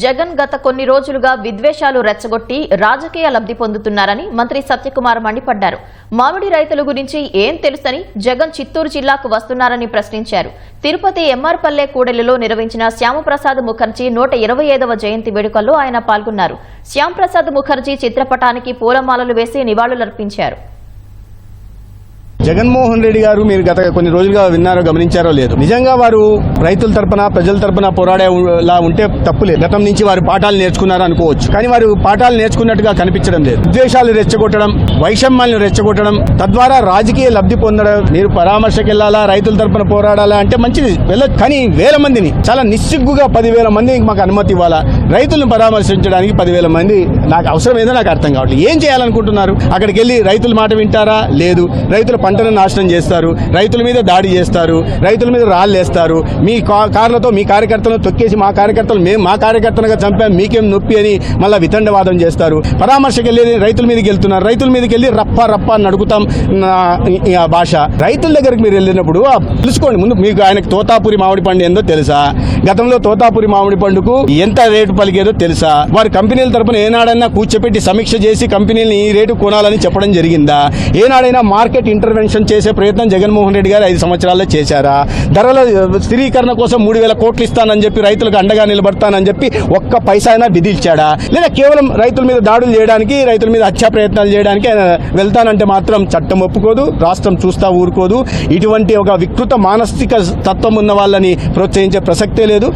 జగన్ గత కొన్ని రోజులుగా విద్వేషాలు రెచ్చగొట్టి రాజకీయ లబ్ధి పొందుతున్నారని మంత్రి సత్యకుమార్ మండిపడ్డారు. మామిడి రైతుల గురించి ఏం తెలుసని జగన్ చిత్తూరు జిల్లాకు వస్తున్నారని ప్రశ్నించారు. తిరుపతి ఎంఆర్పల్లె కూడలిలో నిర్వహించిన శ్యామప్రసాద్ ముఖర్జీ నూట ఇరవై ఐదవ జయంతి వేడుకల్లో ఆయన పాల్గొన్నారు. శ్యాంప్రసాద్ ముఖర్జీ చిత్రపటానికి పూలమాలలు వేసి నివాళులర్పించారు. జగన్మోహన్ రెడ్డి గారు మీరు గత కొన్ని రోజులుగా విన్నారో గమనించారో లేదు. నిజంగా వారు రైతుల తరపున ప్రజల తరపున పోరాడేలా ఉంటే తప్పులేదు గతం నుంచి వారు పాఠాలు నేర్చుకున్నారు అనుకోవచ్చు. కానీ వారు పాఠాలు నేర్చుకున్నట్టుగా కనిపించడం లేదు. ఉద్దేశాలు రెచ్చగొట్టడం వైషమ్యాలను రెచ్చగొట్టడం తద్వారా రాజకీయ లబ్ధి పొందడం మీరు పరామర్శకెళ్ళాలా రైతుల తరపున పోరాడాలా అంటే మంచిది. వెళ్ళ కానీ వేల మందిని చాలా నిస్సిగ్గుగా పదివేల మంది మాకు అనుమతి ఇవ్వాలా? రైతులను పరామర్శించడానికి పదివేల మంది నాకు అవసరం ఏదో నాకు అర్థం కావట్లేదు. ఏం చేయాలనుకుంటున్నారు? అక్కడికి వెళ్ళి రైతుల మాట వింటారా? లేదు. రైతుల పంటను నాశనం చేస్తారు రైతుల మీద దాడి చేస్తారు రైతుల మీద రాళ్ళు వేస్తారు. మీ కారణతో కార్లతో మీ కార్యకర్తలను తొక్కేసి మా కార్యకర్తలు మేము మా కార్యకర్తలుగా చంపాం మీకేం నొప్పి అని మళ్ళీ వితండవాదం చేస్తారు. పరామర్శకు వెళ్ళి రైతుల మీదకి వెళ్తున్నారు. రైతుల మీదకి వెళ్ళి రప్ప రప్ప అని అడుగుతాం భాష. రైతుల దగ్గరికి మీరు వెళ్ళినప్పుడు తెలుసుకోండి. ముందు మీకు ఆయనకు తోతాపురి మామిడి పండు ఏందో తెలుసా? గతంలో తోతాపురి మామిడి పండుకు ఎంత రేటు పలికేదో తెలుసా? వారి కంపెనీల తరపున ఏనాడైనా కూర్చోపెట్టి సమీక్ష చేసి కంపెనీని ఈ రేటు కొనాలని చెప్పడం జరిగిందా? ఏనాడైనా మార్కెట్ ఇంటర్వెన్షన్ చేసే ప్రయత్నం జగన్మోహన్ రెడ్డి గారు ఐదు సంవత్సరాల్లో చేశారా? ధరల స్థిరీకరణ కోసం మూడు వేల కోట్లు ఇస్తానని చెప్పి రైతులకు అండగా నిలబడతానని చెప్పి ఒక్క పైసా అయినా విధించాడా లేదా కేవలం రైతుల మీద దాడులు చేయడానికి రైతుల మీద హత్యా ప్రయత్నాలు చేయడానికి ఆయన వెళ్తానంటే మాత్రం చట్టం ఒప్పుకోదు రాష్ట్రం చూస్తా ఊరుకోదు. ఇటువంటి ఒక వికృత మానసిక తత్వం ఉన్న వాళ్ళని ప్రోత్సహించే ప్రసక్తే లేదు.